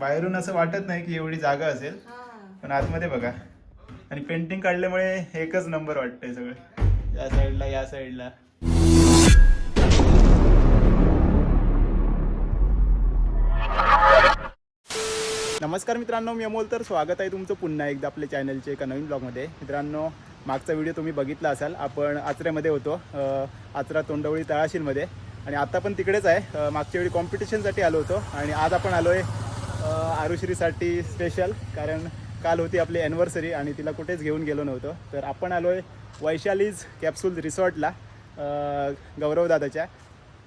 बाहेरून असं वाटत नाही की एवढी जागा असेल. पण आतमध्ये बघा. आणि पेंटिंग काढल्यामुळे एकच नंबर वाटतंय सगळं. या साईडला या साईडला नमस्कार मित्रांनो मी अमोल तर स्वागत आहे तुमचं पुन्हा एकदा आपल्या चॅनलच्या एका नवीन ब्लॉगमध्ये मित्रांनो मागचा व्हिडिओ तुम्ही बघितला असाल. आपण आचऱ्यामध्ये होतो आचरा तोंडवळी तळाशीलमध्ये आणि आता पण तिकडेच आहे. मागच्या वेळी कॉम्पिटिशनसाठी आलो होतो. आणि आज आपण आलो आहे आरुश्रीसाठी स्पेशल कारण काल होती आपली ॲनिव्हर्सरी आणि तिला कुठेच घेऊन गेलो नव्हतो. तर आपण आलो आहे वैशालीज कॅप्सूल रिसॉर्टला गौरवदादाच्या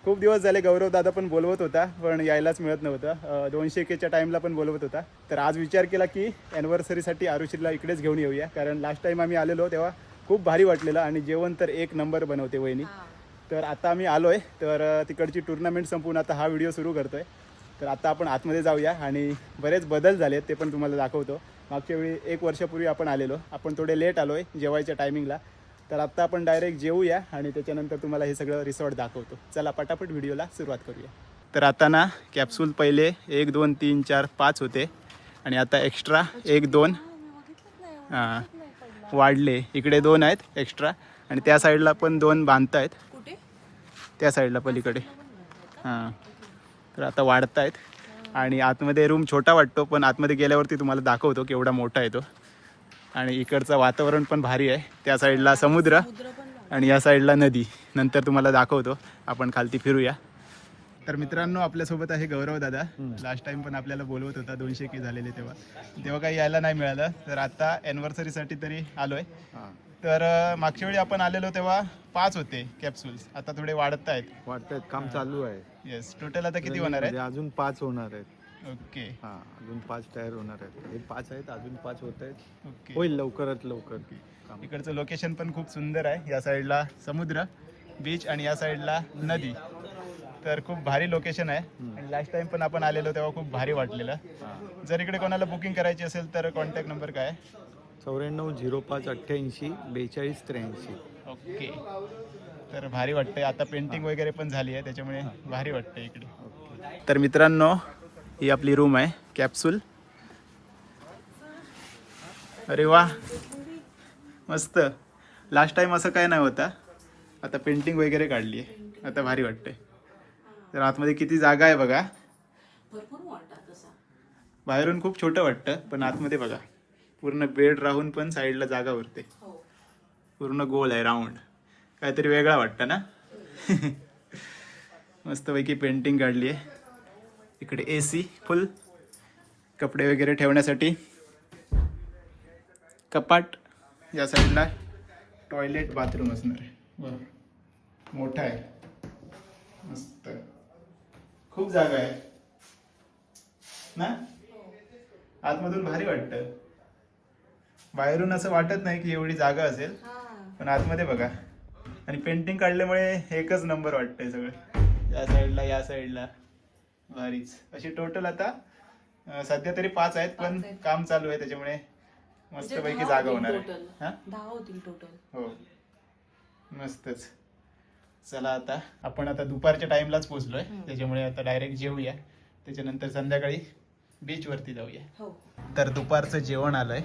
खूप दिवस झाले गौरव दादा पण बोलवत होता पण यायलाच मिळत नव्हतं. दोनशे एकेच्या टाईमला पण बोलवत होता. तर आज विचार केला की ॲनिव्हर्सरीसाठी आरुषीला इकडेच घेऊन येऊया कारण लास्ट टाईम आम्ही आलेलो तेव्हा खूप भारी वाटलेलं आणि जेवण तर एक नंबर बनवते वहिनी. तर आता आम्ही आलो आहे तर तिकडची टुर्नामेंट संपून आता हा व्हिडिओ सुरू करतो आहे तर आता आपण आतमध्ये जाऊया आणि बरेच बदल झाले ते पण तुम्हाला दाखवतो. मागच्या वेळी एक वर्षापूर्वी आपण आलेलो. आपण थोडे लेट आलो आहे जेवायच्या टायमिंगला तर आत्ता आपण डायरेक्ट जेवूया आणि त्याच्यानंतर तुम्हाला हे सगळं रिसॉर्ट दाखवतो. चला पटापट व्हिडिओला सुरुवात करूया. तर आता ना कॅप्सूल पहिले एक दोन तीन चार पाच होते. आणि आता एक्स्ट्रा एक दोन. हां वाढले. इकडे दोन आहेत एक्स्ट्रा आणि त्या साईडला पण दोन बांधत आहेत कुठे? त्या साईडला पलीकडे. हां. तर आता वाढत आहेत आणि आतमध्ये रूम छोटा वाटतो पण आतमध्ये गेल्यावरती तुम्हाला दाखवतो केवढा मोठा आहे तो. आणि इकडचं वातावरण पण भारी आहे. त्या साईडला समुद्र आणि या साईडला नदी. नंतर तुम्हाला दाखवतो. आपण खालती फिरूया. तर मित्रांनो आपल्यासोबत आहे गौरव दादा. लास्ट टाइम पण आपल्याला बोलवत होता दोनशे की झालेले तेव्हा. तेव्हा काही यायला नाही मिळालं. तर आता अॅनिव्हर्सरीसाठी तरी आलोय. तर मागच्या वेळी आपण आलेलो तेव्हा पाच होते कॅप्सूल्स आता थोडे वाढत आहेत वाटतंय काम चालू आहे. येस टोटल आता किती होणार म्हणजे आहे अजून पाच होणार आहेत. ओके हा अजून पाच टायर होणार आहेत. हे पाच आहेत अजून पाच होत आहेत. ओके होईल लवकरात लवकर. काम. इकडचं लोकेशन पण खूप सुंदर आहे. या साईडला समुद्र बीच आणि या साईडला नदी. तर खूप भारी लोकेशन आहे. आणि लास्ट टाइम पण आपण आलेलो तेव्हा खूप भारी वाटलेलं. हा. जर इकडे कोणाला बुकिंग करायची असेल तर कॉन्टॅक्ट नंबर काय आहे? चौऱ्याण्णव झिरो पाच अठ्ठ्याऐंशी बेचाळीस त्र्याऐंशी. ओके. तर भारी वाटतंय. आता पेंटिंग वगैरे पण झाली आहे त्याच्यामुळे भारी वाटतंय इकडे. तर मित्रांनो ही आपली रूम आहे कॅप्सूल अरे वा. मस्त. लास्ट टाइम असं काय नाही होता आता पेंटिंग वगैरे काढली आहे. आता भारी वाटतंय. तर आतमध्ये किती जागा आहे बघा. भरपूर वाटतात तसा. बाहेरून खूप छोटं वाटतं पण आतमध्ये बघा. पूर्ण बेड राहून पण साईडला जागा उरते हो. पूर्ण गोल आहे राऊंड. काहीतरी वेगळा वाटतं ना? मस्तपैकी पेंटिंग काढली आहे. इकडे ए सी फुल कपडे वगैरे ठेवण्यासाठी. कपाट या साईडला. टॉयलेट बाथरूम असणार आहे. मोठा आहे. मस्त. खूप जागा आहे. ना? आतमधून भारी वाटतं. बाहेरून असं वाटत नाही की एवढी जागा असेल. पण आतमध्ये बघा. आणि पेंटिंग काढल्यामुळे एकच नंबर वाटतंय सगळं. या साईडला या साईडला भारीच. अशी टोटल आता सध्या तरी पाच आहेत पण. काम चालू आहे त्याच्यामुळे म्हणजे मस्तपैकी दहा जागा होणार आहे. हा? हो. मस्तच. चला आता आपण आता दुपारच्या टाइमलाच पोहोचलोय. त्याच्यामुळे आता डायरेक्ट जेवूया त्याच्यानंतर संध्याकाळी बीच वरती जाऊया. हो. तर दुपारचं जेवण आलंय.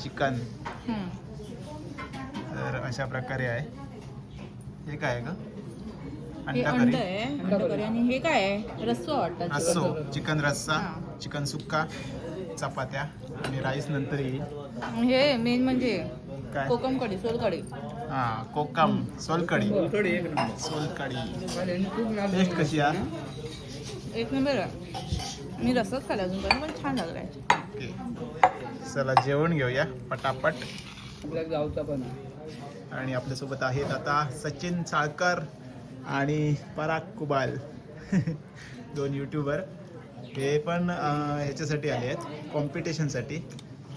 चिकन. तर अशा प्रकारे आहे. हे काय आहे हे अंडा अंड करी. आहे अंड करी. आणि हे काय आहे? रस्सो वाटतं रस्सो. चिकन रस्सा हा. चिकन सुक्का चपात्या आणि राईस नंतर येईल. हे मेन म्हणजे काय? कोकम कढी सोलकढी. हा कोकम सोलकढी. सोलकढी टेस्ट कशी आहे? एक नंबर आहे. मी रस्साच खाल्ला अजून पण पण छान लागलाय. ओके चला जेवण घेऊया पटापट. गावचा पण. आणि आपल्यासोबत आहेत आता सचिन साळकर आणि पराग कुबाल. दोन युट्यूबर हे पण अं, ह्याच्यासाठी आले आहेत कॉम्पिटिशनसाठी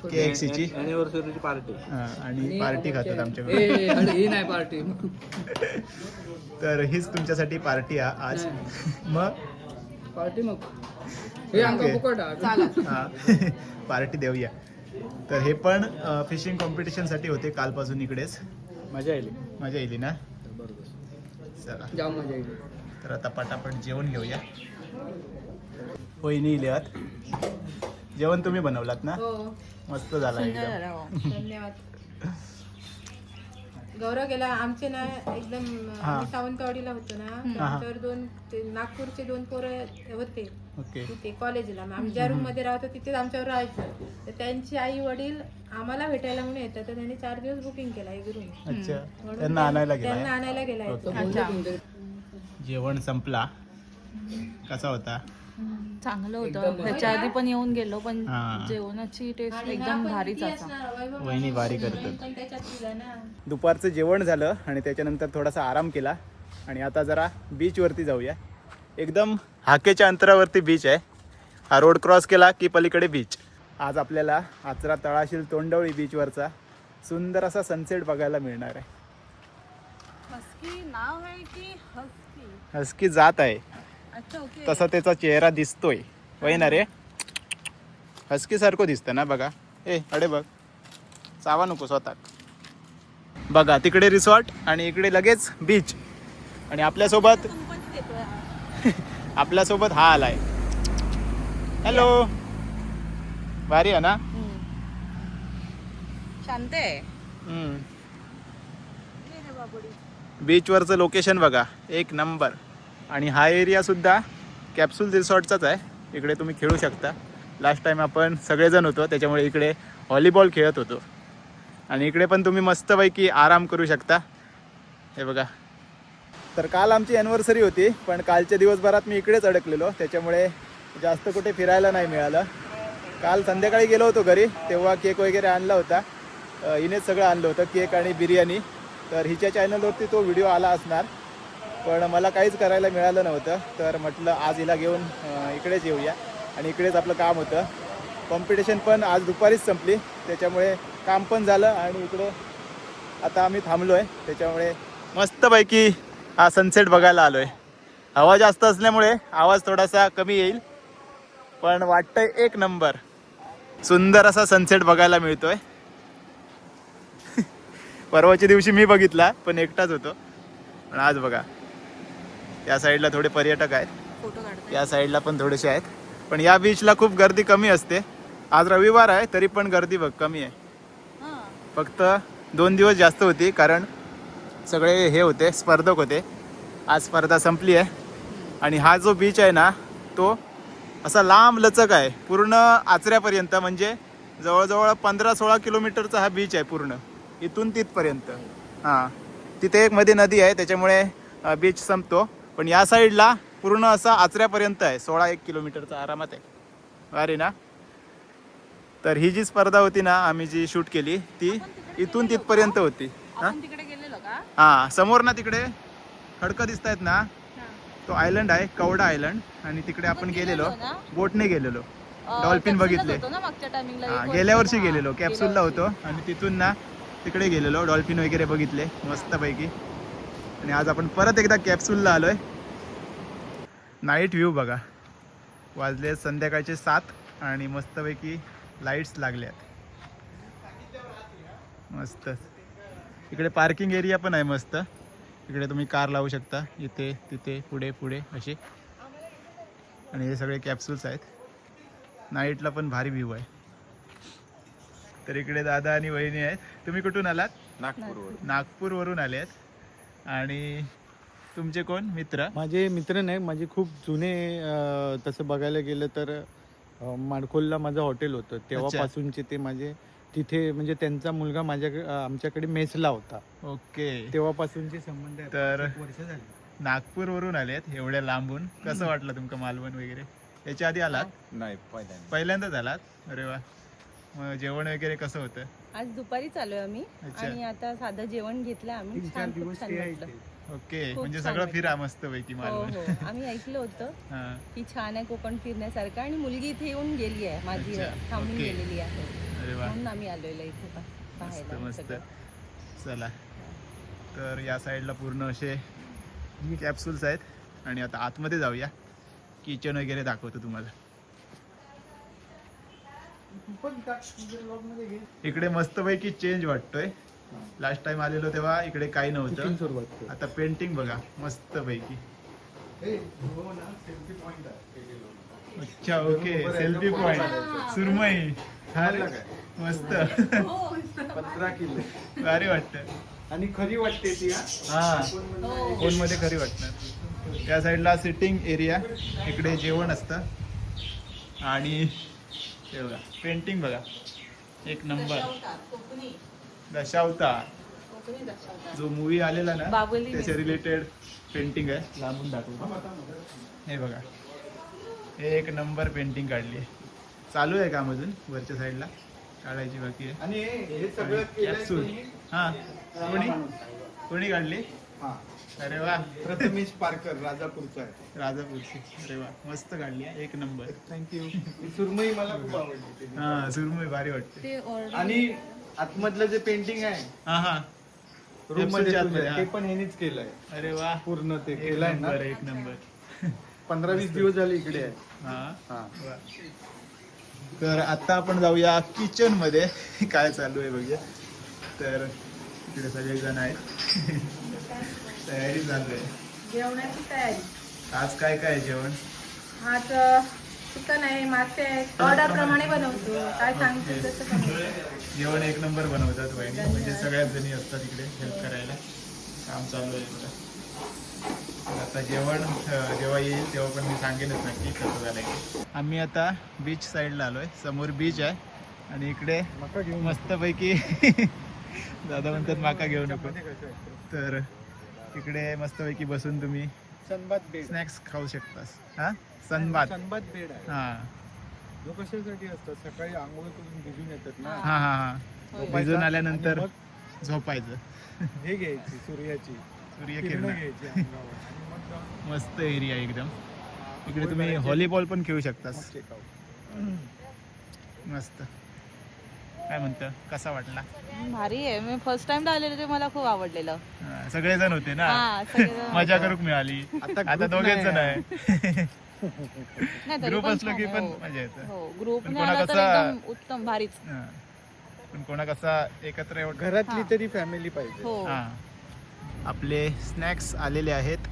के एक्स ची. अॅनिव्हर्सरीची पार्टी आणि पार्टी खातात आमच्याकडे. ही नाही पार्टी तर हीच तुमच्यासाठी पार्टी आहे आज. मग? पार्टी मग. हे हा. हा. पार्टी देऊया. तर हे पण फिशिंग कॉम्पिटिशनसाठी होते कालपासून इकडेच. मजा येईल मजा येईल ना? चला. जाम मजा येईल तर आता पटापट जेवण घेऊया. वहिनी इल्यात जेवण तुम्ही बनवलात ना? हो. मस्त झाला सुंदर एकदम झाला हो. धन्यवाद. गौरव गेला आमचे ना एकदम हा. आम्ही सावंतवाडीला होतो ना तर हा. आमच्यावर दोन ते नागपूरचे दोन पोरं होते. ओके. तिथे कॉलेजला. मग आम्ही ज्या रूममध्ये राहतो तिथेच आमच्यावर राहायचं. तर त्यांची आई वडील आम्हाला भेटायला म्हणून येतात. तर त्यांनी चार दिवस बुकिंग केला एक रूम अच्छा. त्यांना आणायला त्यांना गेला आणायला गेला. अच्छा. जेवण संपला. कसा होता? चांगलं होतं. ह्याच्या आधी पण येऊन गेलो पण हा. जेवणाची टेस्ट एकदम भारीच असा वहिनी भारी करतात. दुपारचं जेवण झालं आणि त्याच्यानंतर थोडासा आराम केला. आणि आता जरा बीचवरती जाऊया. एकदम हाकेच्या अंतरावरती बीच आहे. हा रोड क्रॉस केला की पलीकडे बीच आज आपल्याला आचरा तळाशील तोंडवळी बीचवरचा सुंदर असा सनसेट बघायला मिळणार आहे. हस्की नाव आहे की हस्की? हसकी जात आहे. तसा त्याचा चेहरा दिसतोय. वय ना रे? हसकी सारखं दिसतं ना बघा. ए अडे बघ. चावा नको स्वतः बघा तिकडे रिसॉर्ट आणि इकडे लगेच बीच आणि आपल्यासोबत आपल्यासोबत हा आलाय. हॅलो भारी आहे ना? शांत आहे. बीचवरचं लोकेशन बघा. एक नंबर आणि हा एरियासुद्धा कॅप्सूल रिसॉर्टचाच आहे. इकडे तुम्ही खेळू शकता. लास्ट टाईम आपण सगळेजण होतो त्याच्यामुळे इकडे व्हॉलीबॉल खेळत होतो. आणि इकडे पण तुम्ही मस्तपैकी आराम करू शकता. हे बघा. तर काल आमची ॲनिव्हर्सरी होती पण कालच्या दिवसभरात मी इकडेच अडकलेलो. त्याच्यामुळे जास्त कुठे फिरायला नाही मिळालं. काल संध्याकाळी गेलो होतो घरी तेव्हा केक वगैरे आणला होता. हिनेच सगळं आणलं होतं केक आणि बिर्याणी. तर हिच्या चॅनलवरती तो व्हिडिओ आला असणार. पण मला काहीच करायला मिळालं नव्हतं. तर म्हटलं आज हिला घेऊन इकडेच येऊया. आणि इकडेच आपलं काम होतं. कॉम्पिटिशन पण आज दुपारीच संपली. त्याच्यामुळे काम पण झालं आणि इकडे आता आम्ही थांबलो आहे त्याच्यामुळे मस्तपैकी हा सनसेट बघायला आलो आहे हवा जास्त असल्यामुळे आवाज थोडासा कमी येईल. पण वाटतंय एक नंबर सुंदर असा सनसेट बघायला मिळतोय. परवाच्या दिवशी मी बघितला पण एकटाच होतो. पण आज बघा. या साईडला थोडे पर्यटक आहेत. या साईडला पण थोडेसे आहेत. पण या बीचला खूप गर्दी कमी असते. आज रविवार आहे तरी पण गर्दी बघ कमी आहे. हां. फक्त दोन दिवस जास्त होती कारण सगळे हे होते स्पर्धक होते. आज स्पर्धा संपली आहे. आणि हा जो बीच आहे ना तो असा लांब लचक आहे. पूर्ण आचऱ्यापर्यंत म्हणजे जवळजवळ पंधरा सोळा किलोमीटरचा हा बीच आहे पूर्ण. इथून तिथपर्यंत. हां. तिथे एक मध्ये नदी आहे त्याच्यामुळे बीच संपतो. पण या साईडला पूर्ण असा आचऱ्यापर्यंत आहे. सोळा एक किलोमीटरचा आरामात आहे. भारी ना? तर ही जी स्पर्धा होती ना आम्ही जी शूट केली ती इथून तिथपर्यंत होती. हां? हां समोर ना तिकडे? खडकं दिसत आहेत ना तो आयलंड आहे कवडा आयलंड आणि तिकडे आपण गेलेलो? बोटने गेलेलो. डॉल्फिन बघितले. हां गेल्या वर्षी गेलेलो. कॅप्सूलला होतो. आणि तिथून ना तिकडे गेलेलो. डॉल्फिन वगैरे बघितले. मस्तपैकी. आणि आज आपण परत एकदा कॅप्सूलला आलोय. नाईट व्ह्यू बघा. वाजले संध्याकाळचे सात आणि मस्तपैकी लाईट्स लागल्यात मस्त. इकडे पार्किंग एरिया पण आहे मस्त. इकडे तुम्ही कार लावू शकता. इथे तिथे पुढे पुढे असे. आणि हे सगळे कॅप्सूल्स आहेत. नाईटला पण भारी व्ह्यू आहे. तर इकडे दादा आणि वहिनी आहेत. तुम्ही कुठून आलात? नागपूरवर नागपूरवरून आले आहेत. आणि तुमचे कोण? मित्र? माझे मित्र नाही माझे खूप जुने अं, तसं बघायला गेलं तर अं, माडखोलला माझं हॉटेल होतं. तेव्हापासूनचे ते माझे तिथे म्हणजे त्यांचा मुलगा माझ्या आमच्याकडे मेसला होता. ओके. तेव्हापासूनचे संबंध आहेत. तर एक वर्ष झाले. नागपूरवरून आलेत एवढ्या लांबून. कसं वाटलं तुमचं मालवण वगैरे? याच्या आधी आलात? नाही पहिल्यांदा. पहिल्यांदाच आलात? अरे वा. मग जेवण वगैरे कसं होतं? आज दुपारी चालू आम्ही. अच्छा. आणि आता साधं जेवण घेतलं आम्ही. छान खूप छान आहे वाटलं. ओके. खूप म्हणजे छान सगळं वाटलं. फिरा मस्त पैकी हो मालवण. हो. आम्ही ऐकलं होतं हा. की छान आहे कोकण फिरण्यासारखं आणि मुलगी इथे येऊन गेली आहे माझी अच्छा, थांबून ओके. गेलेली आहे. अरे वा. म्हणून आम्ही आलेलो इथे पा- मस्त पाहायला मस्त. सगळं. चला. तर या साईडला पूर्ण असे कॅप्सूल्स आहेत. आणि आता आतमध्ये जाऊया. किचन वगैरे दाखवतो तुम्हाला. इकडे मस्तपैकी चेंज वाटतोय. लास्ट टाइम आलेलो तेव्हा इकडे काही नव्हतं. आता पेंटिंग बघा मस्त पैकी अच्छा ओके सेल्फी पॉइंट सुरमई मस्त. पंधरा किलो. भारी वाटत आणि खरी वाटते ती हा. हा. फोनमध्ये खरी वाटणार? त्या साईडला सिटिंग एरिया इकडे जेवण असतं. आणि हे बघा पेंटिंग बघा. एक नंबर दशावतार जो मूवी आलेला ना त्याच्या रिलेटेड पेंटिंग आहे. लांबून दाखवतो. हे बघा. हे एक नंबर पेंटिंग काढली आहे. चालू आहे काम अजून? वरच्या साईडला काढायची बाकी आहे. आणि हे सगळं केलंय कॅप्सूल? हा. कोणी? कोणी काढली? हा. अरे वा. प्रथमेश पारकर राजापूरचा आहे. राजापूरची. अरे वा. मस्त काढली आहे, एक नंबर. थँक्यू ही सुरमई मला खूप आवडली हा सुरमई भारी वाटते. ते ऑर्डर आणि आतमधलं जे पेंटिंग आहे हा हा. रूममध्ये आतमध्ये, हा. ते पण ह्यानेच केलंय. अरे वा. पूर्ण ते एक केलंय ना? नंबर एक नंबर. पंधरा वीस दिवस झाले इकडे आहे. हा. हा. वा. तर आता आपण जाऊया किचनमध्ये. काय चालू आहे बघूया. तर इकडे सगळे जण आहेत. तयारी चालू आहे. जेवणाची तयारी. आज काय काय आहे जेवण? आज चिकन आहे मासे आहेत ऑर्डर प्रमाणे बनवतो. काय सांगतो तसं बनवतो जेवण एक नंबर बनवतात वहिनी. म्हणजे सगळ्याच जणी असतात इकडे हेल्प करायला. काम चालू आहे तर आता जेवण अं, जेव्हा येईल तेव्हा पण मी सांगेनच नक्की कसं झालं की आम्ही आता बीच साईडला आलोय समोर बीच आहे. आणि इकडे मस्तपैकी दादा म्हणतात माका घेऊ नको. तर इकडे मस्तपैकी बसून तुम्ही सनबात बेड स्नॅक्स खाऊ शकतास. हा? सनबात सनबात बेड आहे. हा. जो कशासाठी असतात सकाळी आंघोळ करून भिजून येतात ना? हा हा हा. झोपायचं भिजून आल्यानंतर आणि झोपायचं. मग हे घ्यायची सूर्याची. सूर्य किरणं किरण. घ्यायची अंगावर. आणि मग जाऊन मस्त एरिया एकदम. इकडे तुम्ही. व्हॉलीबॉल पण खेळू मग शकतास check out. मस्त. काय म्हणतं? कसा वाटला? भारी आहे. मी फर्स्ट टाइम आलेले ते मला खूप आवडलेलं. हा, सगळेजण होते ना? हा सगळेजण मजा करूक मिळाली. आता आता group दोघेच जण नाही आहे. नाही तरी ग्रुप पण असलो छान की आहे, पण हो. मजा येतं. हो पण ग्रुपने कोणा आला तर कसा- एकदम उत्तम भारीच. हा. पण कोणा कसा एकत्र एवढं घरातली हा. तरी फॅमिली पाहिजे. हो. हा. आपले स्नॅक्स आलेले आहेत.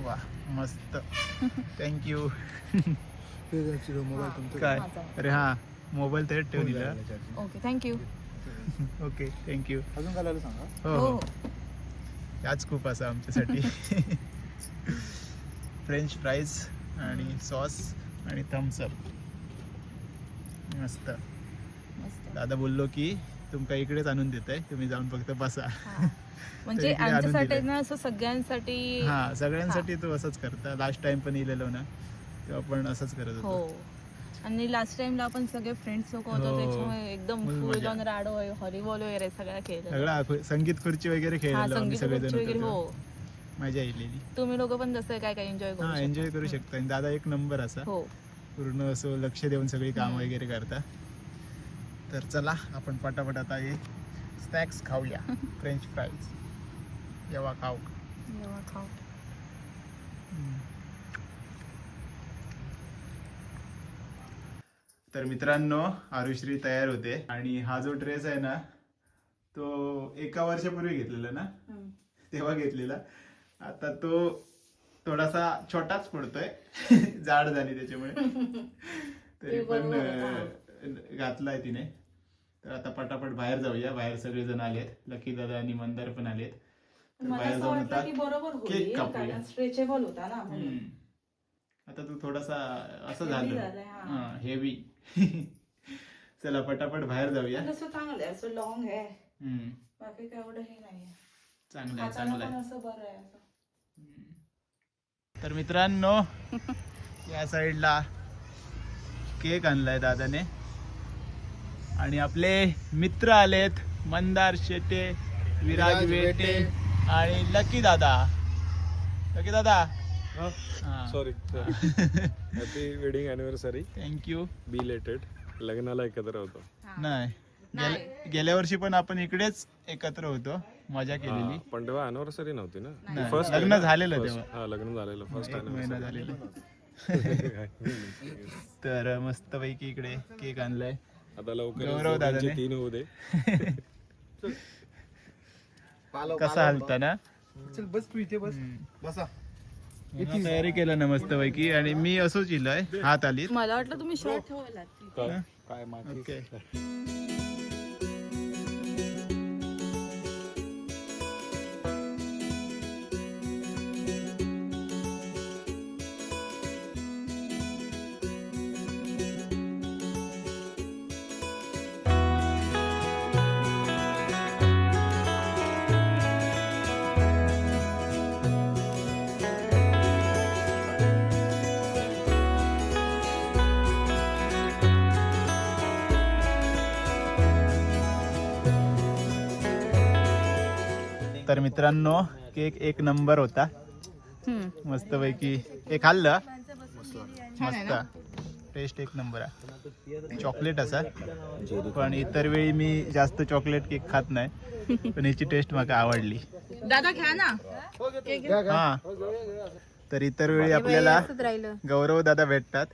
वा मस्त. थँक्यू काय माझा. अरे हा. मोबाईल तर ठेवून दिला. ओके थँक्यू ओके थँक्यू अजून घालायला सांगा? हो हो. हो. हो याच खूप असं आमच्यासाठी. फ्रेंच फ्राईज आणि सॉस आणि थम्सअप मस्त. मस्त. दादा बोललो की तुमका इकडेच आणून देत आहे तुम्ही जाऊन फक्त बसा. हा. म्हणजे आमच्यासाठी. ना असं सगळ्यांसाठी हा सगळ्यांसाठी तो असंच करता. लास्ट टाइम पण इलेलो ना तेव्हा पण असंच करत हो. होतो आणि लास्ट टाइमला आपण सगळे फ्रेंड्स लोक होतो हो. त्याच्यामुळे एकदम फुल फुल मजा. ऑन राडो हॉलीबॉल वगैरे सगळं केलं सगळं आखो- संगीत खुर्ची वगैरे हा खेळलेलो आम्ही संगीत सगळेजण खुर्ची वगैरे होतो हो. मजा येलेली तुम्ही लोक पण जसं काय काय एन्जॉय करू हा शकता. एन्जॉय करू शकता. आणि दादा एक नंबर असा. हो. पूर्ण असं लक्ष देऊन सगळी काम हम्म. वगैरे करता. तर चला आपण पटापट आता हे स्नॅक्स खाऊया. फ्रेंच फ्राईज जेव्हा खाऊ. जेव्हा खाऊ. तर मित्रांनो आरुश्री तयार होते. आणि हा जो ड्रेस आहे ना तो एका वर्षापूर्वी घेतलेला ना? तेव्हा घेतलेला. आता तो थोडासा छोटाच पडतोय. जाड झाली त्याच्यामुळे. तरी पण घातलाय तिने. तर आता पटापट बाहेर जाऊया. बाहेर सगळेजण आलेत. लकी दादा आणि मंदार पण आलेत. बाहेर जाऊन आता केक कापूया. स्ट्रेचेबल होता ना. आता तू थोडासा असं झालं. हेवी चला पटापट बाहेर जाऊया. असं चांगलं आहे असं लॉंग आहे. हम्म. बाकी काय एवढं हे नाहीये. चांगलं आहे चांगलं आहे. असं बरं आहे असं. तर मित्रांनो या साईडला केक आणलाय दादाने. आणि आपले मित्र आलेत मंदार शेटे विराज विराज वेटे वेटे. आणि लकी दादा. लकी दादा sorry happy wedding anniversary thank you belated लग्नाला एकत्र होतो. नाही. गेल्या- गेल्या वर्षी पण आपण इकडेच एकत्र होतो. मजा केलेली. हा, पण तेव्हा अॅनिव्हर्सरी नव्हती ना? नाही, फर्स्ट लग्न झालेलं तेव्हा. हा लग्न झालेलं. फर्स्ट एक महिना झालेला. तर मस्त पैकी इकडे केक आणलाय. आता लवकर. तीन होऊ दे. पालो कसा हलता ना? चल बस तू इथे बस. बसा. तयारी केलं ना मस्त पैकी आणि मी असंच इलोय. हात आली मला वाटलं तुम्ही शर्ट ठेवायला काय? माझी तर मित्रांनो केक एक नंबर होता. मस्त पैकी हे खाल्लं. मस्त. टेस्ट एक नंबर आहे. चॉकलेट असा. पण इतर वेळी मी जास्त चॉकलेट केक खात नाही. पण याची टेस्ट मला आवडली. दादा घ्या ना. हा. तर इतर वेळी आपल्याला गौरव दादा भेटतात.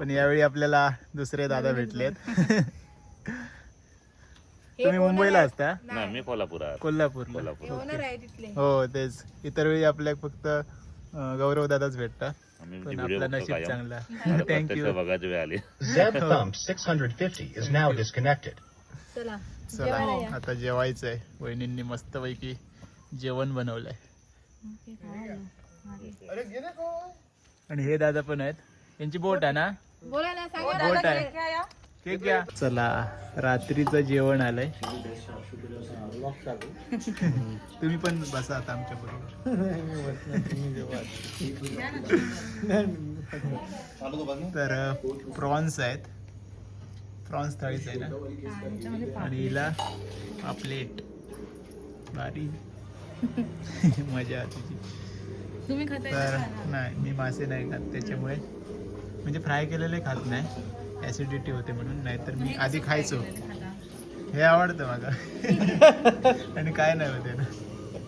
पण यावेळी आपल्याला दुसरे दादा भेटलेत. तुम्ही मुंबईला असता? नाही. मी कोल्हापुरात. कोल्हापूर कोल्हापूर ओनर आहे तिथले. हो तेच. इतर वेळी आपल्या फक्त गौरव दादाच भेटतात. पण आपलं नशीब. चांगला. आता थँक्यू प्रत्यक्ष बघायची वेळ आली. Zeb Thumb 650 is now disconnected. चला चला आता जेवायचं आहे वहिनींनी मस्त पैकी जेवण बनवलंय. आणि हे दादा पण आहेत. यांची बोट आहे ना? बोला ना सांगा बोट आहे. घ्या चला रात्रीचं जेवण आलंय. तुम्ही पण बसा आता आमच्या बरोबर. तर प्रॉन्स आहेत. प्रॉन्स थाळीच आहे ना? आणि हिला पापलेट भारी. मजा खाताय तर नाही मी मासे नाही खात त्याच्यामुळे. म्हणजे फ्राय केलेले खात नाही. ॲसिडिटी होते म्हणून नाहीतर मी आधी खायचो. हे आवडतं मला. आणि काय नाही होते ना.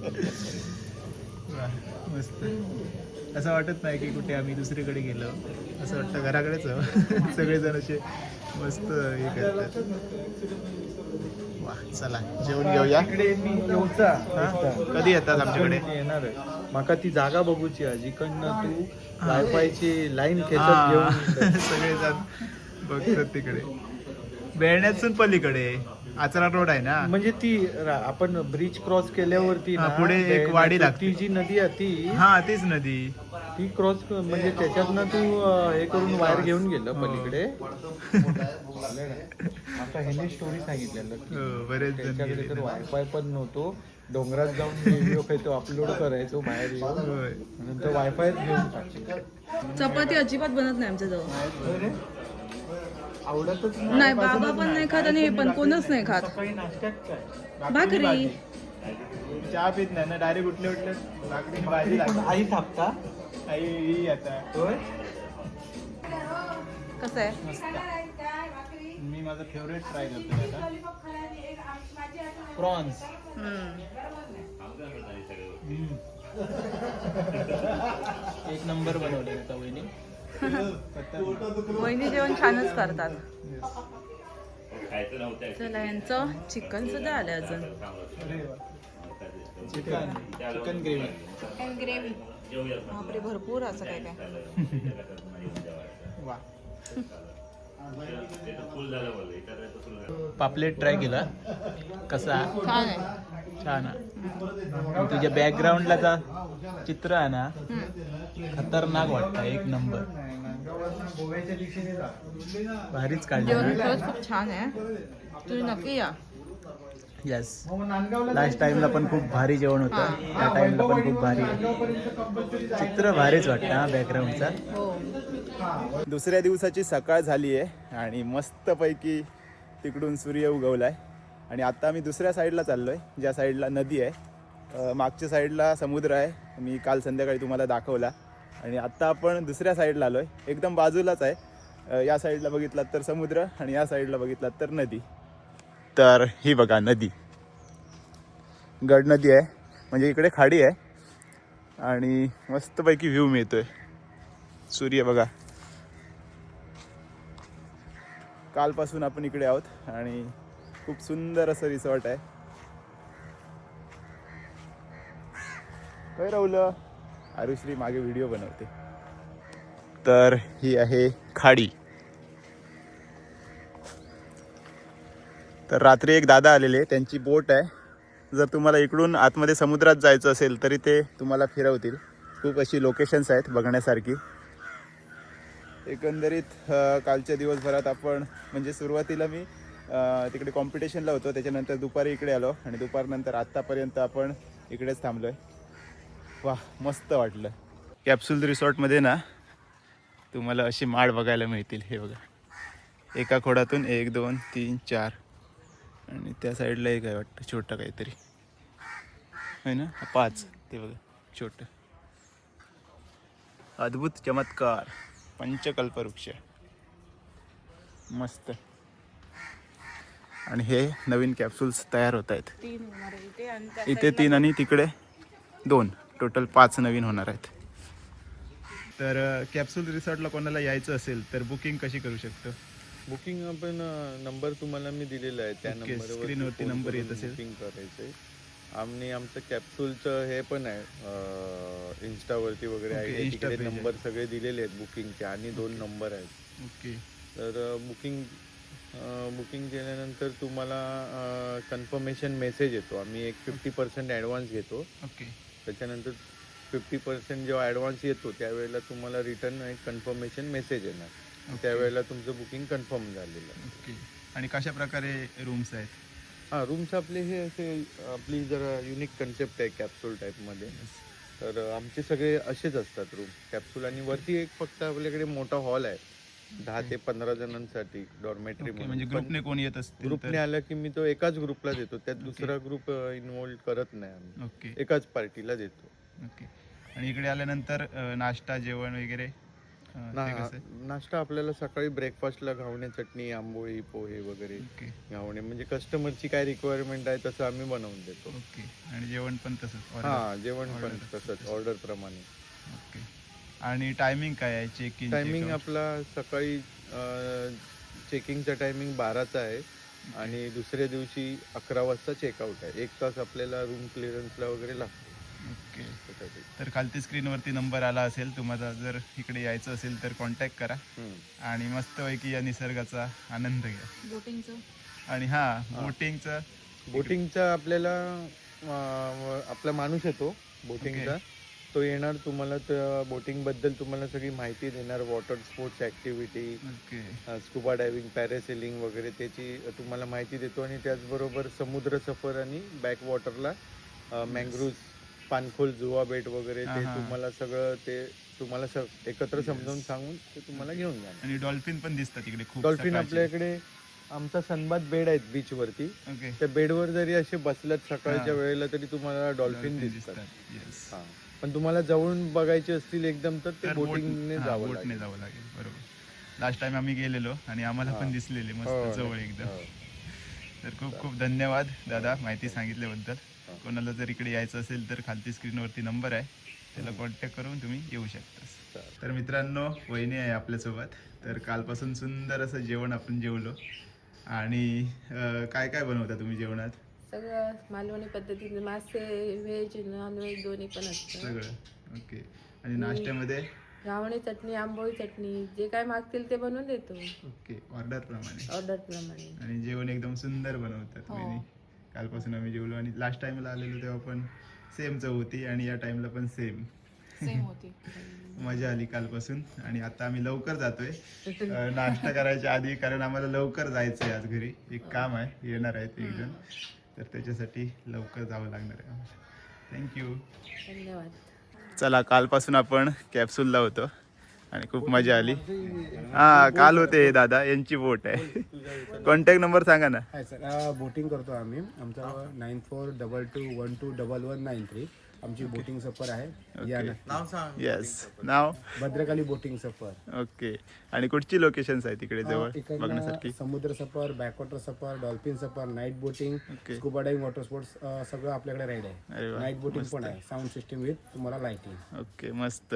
मस्त. असं वाटत नाही की कुठे आम्ही दुसरीकडे गेलो. असं वाटतं घराकडेच. सगळेजण असे मस्त हे करतात. वा चला जेवण घेऊया. इकडे मी येऊचा? कधी येतात आमच्याकडे? येणार माका ती जागा बघूची जिकडनं तू वायफायची लाईन खेचत. घेऊन सगळेजण बघतात तिकडे. बेळण्यातून पलीकडे आचरा रोड आहे ना? म्हणजे ती आपण ब्रिज क्रॉस केल्यावरती ना, पुढे एक बेळण्याचं वाडी लागते. जी नदी आहे ती हा तीच नदी. ती क्रॉस म्हणजे त्याच्यातनं तू हे करून वायर घेऊन गेलं हो. पलीकडे. आता ह्याने स्टोरी सांगितलेलं की हो, त्याच्याकडे तर ना. वायफाय पण नव्हतो. डोंगरात जाऊन व्हिडिओ खायचो अपलोड करायचो बाहेर. नंतर वायफाय घेऊन चपाती अजिबात बनत नाही आमच्या जवळ. आवडतच नाही. बाबा पण नाही खात आणि हे पण कोणच नाही खात. सकाळी नाश्त्यात काय? भाकरी चहा पित नाही ना? डायरेक्ट उठले उठले. भाकरी भाजी लागते. आई थापता? आई ही आता. होय? कसं आहे? मी माझं फेवरेट ट्राय करतो आता. प्रॉन्स एक नंबर बनवले होता वहिनी. वहिनी जेवण छानच करतात. चला यांचं चिकन सुद्धा आलं अजून. चिकन चिकन ग्रेव्ही ग्रेव्ही बापरे भरपूर असं काय काय? वा. पापलेट ट्राय केला. कसा? छान तुझ्या बॅकग्राऊंडला जा. चित्र आहे ना खतरनाक वाटतं एक नंबर. भारीच काढलं. खूप छान आहे. तुम्ही नक्की या. येस लास्ट टाइमला पण खूप भारी जेवण होतं. त्या टाइमला पण खूप भारी. चित्र भारीच वाटतं हा बॅकग्राऊंडचा हो. दुसऱ्या दिवसाची सकाळ झाली आहे आणि मस्तपैकी तिकडून सूर्य उगवलाय. आणि आता आम्ही दुसऱ्या साईडला चाललो आहे ज्या साईडला नदी आहे. मागच्या साईडला समुद्र आहे. मी काल संध्याकाळी तुम्हाला दाखवला. आणि आत्ता आपण दुसऱ्या साईडला आलो आहे एकदम बाजूलाच आहे. या साईडला बघितलात तर समुद्र आणि या साईडला बघितलात तर नदी. तर ही बघा नदी. गड नदी आहे. म्हणजे इकडे खाडी आहे. आणि मस्तपैकी व्ह्यू आहे सूर्य बघा. कालपासून आपण इकडे आहोत आणि खूप सुंदर असं रिसॉर्ट आहे. काय राहुलं आरुश्री मागे व्हिडिओ बनवते. तर ही आहे खाडी. तर रात्री एक दादा आलेले त्यांची बोट आहे. जर तुम्हाला इकडून आतमध्ये समुद्रात जायचं असेल तरी ते तुम्हाला फिरवतील. खूप अशी लोकेशन्स आहेत बघण्यासारखी. एकंदरीत कालच्या दिवसभरात आपण म्हणजे सुरुवातीला मी तिकडे कॉम्पिटिशनला होतो. त्याच्यानंतर दुपारी इकडे आलो आणि दुपारनंतर आत्तापर्यंत आपण इकडेच थांबलो आहे वा मस्त वाटलं. कॅप्सूल रिसॉर्टमध्ये ना तुम्हाला अशी माड बघायला मिळतील. हे बघा. एका खोडातून एक दोन तीन चार. आणि त्या साईडला एक आहे वाटतं छोटं काहीतरी. आहे ना? हा पाच. ते बघा छोटं. अद्भुत चमत्कार. पंचकल्पवृक्ष. मस्त. आणि हे नवीन कॅप्सूल्स तयार होत आहेत. इथे तीन आणि तिकडे दोन. टोटल पाच नवीन होणार आहेत. तर कॅप्सूल रिसॉर्टला कोणाला यायचं असेल तर बुकिंग कशी करू शकतो? बुकिंग आपण नंबर तुम्हाला मी दिलेला आहे. त्या Okay, नंबरवर screen वरती number येत असेल. बुकिंग करायचंय. आणि आमचं कॅप्सूलचं हे पण आहे इन्स्टावरती वगैरे Okay, आहे. Insta तिकडे page आहे. नंबर सगळे दिलेले आहेत बुकिंगचे आणि दोन नंबर आहेत. ओके तर बुकिंग बुकिंग केल्यानंतर तुम्हाला कन्फर्मेशन मेसेज येतो. आम्ही एक फिफ्टी पर्सेंट ॲडव्हान्स घेतो. ओके त्याच्यानंतर फिफ्टी पर्सेंट जेव्हा ॲडव्हान्स येतो त्यावेळेला तुम्हाला रिटर्न एक कन्फर्मेशन मेसेज येणार. त्यावेळेला तुमचं बुकिंग कन्फर्म झालेलं. आहे ओके. आणि कशा प्रकारे रूम्स आहेत? हां रूम्स आपले हे असे आपली जरा युनिक कन्सेप्ट आहे कॅप्सूल टाईपमध्ये तर आमचे सगळे असेच असतात रूम कॅप्सूल आणि वरती एक फक्त आपल्याकडे मोठा हॉल आहे. दहा ते पंधरा जणांसाठी डॉर्मेटरी ओके म्हणजे ग्रुपने कोण येत असतील ग्रुपने आलं की मी तो एकाच ग्रुपला देतो. त्यात दुसरा ग्रुप इन्व्हॉल्व करत नाही आम्ही. ओके एकाच पार्टीला देतो. ओके आणि इकडे आल्यानंतर अ, नाश्ता जेवण वगैरे? ना? नाश्ता आपल्याला सकाळी ब्रेकफास्टला घावणे चटणी आंबोळी पोहे वगैरे घावणे. म्हणजे कस्टमरची काय रिक्वायरमेंट आहे तसं आम्ही बनवून देतो. ओके. आणि जेवण पण तसंच? हा जेवण पण. तसंच. ऑर्डर प्रमाणे. ओके. आणि टायमिंग काय आहे चेक इन टायमिंग आपला सकाळी चेकिंगचा टायमिंग बाराचा आहे. आणि दुसऱ्या दिवशी अकरा वाजता चेकआउट आहे. एक तास आपल्याला रूम क्लिअरन्सला वगैरे लागतो. ओके. तर खालती स्क्रीनवरती नंबर आला असेल तुम्हाला जर इकडे यायचं असेल तर कॉन्टॅक्ट करा. आणि मस्तपैकी या निसर्गाचा आनंद घ्या. बोटिंगचं. आणि हा बोटिंगचं. बोटिंगचा आपल्याला अं, आपला माणूस येतो बोटिंगचा. तो येणार तुम्हाला त्या बोटिंगबद्दल तुम्हाला सगळी माहिती देणार water sports activity okay. Scuba diving parasailing वगैरे त्याची तुम्हाला माहिती देतो. आणि त्याचबरोबर समुद्र सफर आणि बॅक वॉटरला मँग्रुव्ज पानखोल जुवा बेट वगैरे ते हा, हा. तुम्हाला सगळं ते तुम्हाला स- एकत्र समजावून सांगून ते तुम्हाला घेऊन जाणार आणि डॉल्फिन पण दिसतात तिकडे खूप डॉल्फिन. आपल्याकडे आमचा सनबात बेड आहेत बीच वरती ओके त्या बेडवर जरी असे बसलात सकाळच्या हा. वेळेला तरी तुम्हाला डॉल्फिन डॉल्फिन दिसतात. येस हा. पण तुम्हाला जवळून बघायचे असतील एकदम तर ते तर बोट- बोटिंगने हा, जावं बोटने लागेल. जावं लागेल. बरोबर. लास्ट टाइम आम्ही गेलेलो आणि आम्हाला पण हा. दिसलेले हो, मस्त जवळ एकदम. हो. तर खूप खूप धन्यवाद दादा माहिती सांगितल्याबद्दल. कोणाला जर इकडे यायचं असेल तर खालती स्क्रीनवरती नंबर आहे. त्याला कॉन्टॅक्ट करून तुम्ही येऊ शकता. तर मित्रांनो वहिनी आहे आपल्यासोबत. तर कालपासून सुंदर असं जेवण आपण जेवलो. आणि काय काय बनवता तुम्ही जेवणात? सगळं मालवणी पद्धतीने मासे व्हेज नॉन व्हेज दोन्ही पण असतं. सगळं. ओके. आणि नाश्त्यामध्ये? घावणी चटणी आंबोळी चटणी जे काय मागतील ते बनवून देतो. ओके. ऑर्डर प्रमाणे. ऑर्डर प्रमाणे. आणि जेवण एकदम सुंदर बनवतात वहिनी. कालपासून आम्ही जेवलो आणि लास्ट टाइमला आलेलो तेव्हा पण सेम चव होती आणि या टाइमला पण सेम सेम होती. मजा आली कालपासून आणि आता आम्ही लवकर जातोय. अं, नाश्ता करायच्या आधी कारण आम्हाला लवकर जायचं आहे आज घरी. एक काम आहे येणार आहेत एक जण तर त्याच्यासाठी लवकर जावं लागणार आहे आम्हाला. थँक्यू धन्यवाद. चला कालपासून आपण कॅप्सूलला होतो. आणि खूप मजा आली. हा काल होते दादा यांची बोट आहे. कॉन्टॅक्ट नंबर सांगा ना. हाय सर बोटिंग करतो आम्ही. आमचा nine four double two one two double one nine three आमची बोटिंग सफर आहे. या. येस नाव भद्रकाली बोटिंग सफर. ओके आणि कुठची लोकेशन्स आहे तिकडे जवळ बघण्यासाठी समुद्र सफर बॅकवॉटर सफर डॉल्फिन सफर night boating. Scuba diving water sports सगळं आपल्याकडे राईड आहे. Night boating. पण आहे. साऊंड सिस्टीम विथ तुम्हाला लाईटिंग ओके मस्त.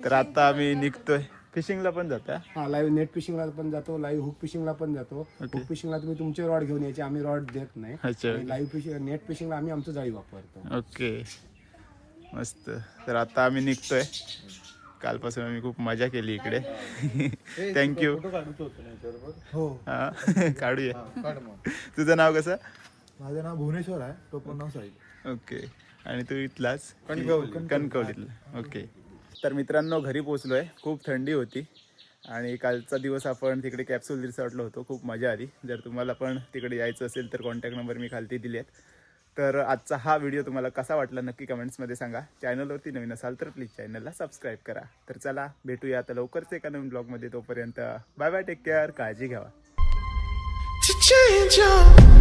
तर आता आम्ही निघतोय. फिशिंगला पण जाता हा? लाईव्ह नेट फिशिंगला पण जातो लाईव्ह हुक फिशिंगला पण जातो. हुक फिशिंगला तुम्ही तुमचे रॉड घेऊन यायचे आम्ही रॉड देत नाही. अच्छा. लाईव्ह फिशिंग नेट फिशिंगला आम्ही आमचं जाळी वापरतो. ओके मस्त. तर आता आम्ही निघतोय. कालपासून आम्ही खूप मजा केली इकडे. थँक्यू हो. हा काढूया. तुझं नाव कसं? माझं नाव भुवनेश्वर आहे तो पण नाव साहिल ओके आणि तू इथलाच? कणकवली. कणकवलीतला. ओके तर मित्रांनो घरी पोचलो आहे खूप थंडी होती आणि कालचा दिवस आपण तिकडे कॅप्सूल रिसॉर्टला होतो. खूप मजा आली. जर तुम्हाला पण तिकडे यायचं असेल तर कॉन्टॅक्ट नंबर मी खालती दिले आहेत तर आजचा हा व्हिडिओ तुम्हाला कसा वाटला नक्की कमेंट्समध्ये सांगा. चॅनलवरती नवीन असाल तर प्लीज चॅनलला सबस्क्राईब करा. तर चला भेटूया आता लवकरच एका नवीन ब्लॉगमध्ये तोपर्यंत बाय बाय टेक केअर काळजी घ्यावा. Change your